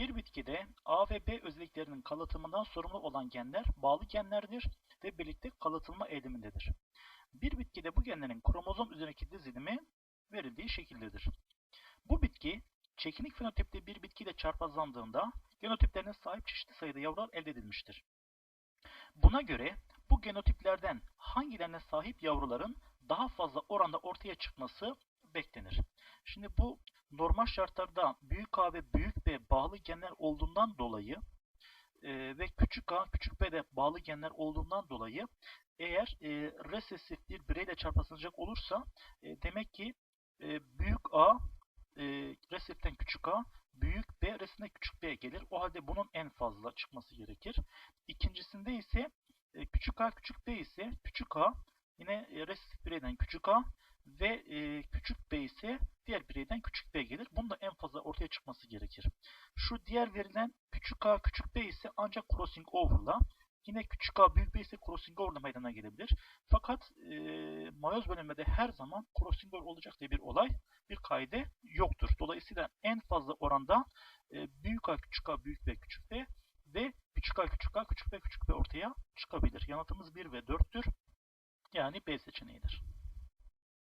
Bir bitkide A ve B özelliklerinin kalıtımından sorumlu olan genler bağlı genlerdir ve birlikte kalıtılma eğilimindedir. Bir bitkide bu genlerin kromozom üzerindeki dizilimi verildiği şekildedir. Bu bitki çekinik fenotipli bir bitkiyle çarpazlandığında genotiplerine sahip çeşitli sayıda yavrular elde edilmiştir. Buna göre bu genotiplerden hangilerine sahip yavruların daha fazla oranda ortaya çıkması beklenir. Şimdi bu normal şartlarda büyük A ve büyük B bağlı genler olduğundan dolayı e, ve küçük A, küçük B de bağlı genler olduğundan dolayı eğer e, resesif bir bireyle çarpışılacak olursa e, demek ki e, büyük A e, resiften küçük A, büyük B resiften küçük B gelir. O halde bunun en fazla çıkması gerekir. İkincisinde ise e, küçük A küçük B ise küçük A yine e, resif bireyden küçük A ve e, küçük ise diğer bireyden küçük b gelir. Bunun da en fazla ortaya çıkması gerekir. Şu diğer verilen küçük a küçük b ise ancak crossing over'la yine küçük a büyük b ise crossing over'la meydana gelebilir. Fakat e, mayoz bölünmede her zaman crossing over olacak diye bir olay, bir kaide yoktur. Dolayısıyla en fazla oranda e, büyük a küçük a büyük b küçük b ve küçük a küçük a küçük b küçük b ortaya çıkabilir. Yanıtımız 1 ve 4'tür. Yani B seçeneğidir.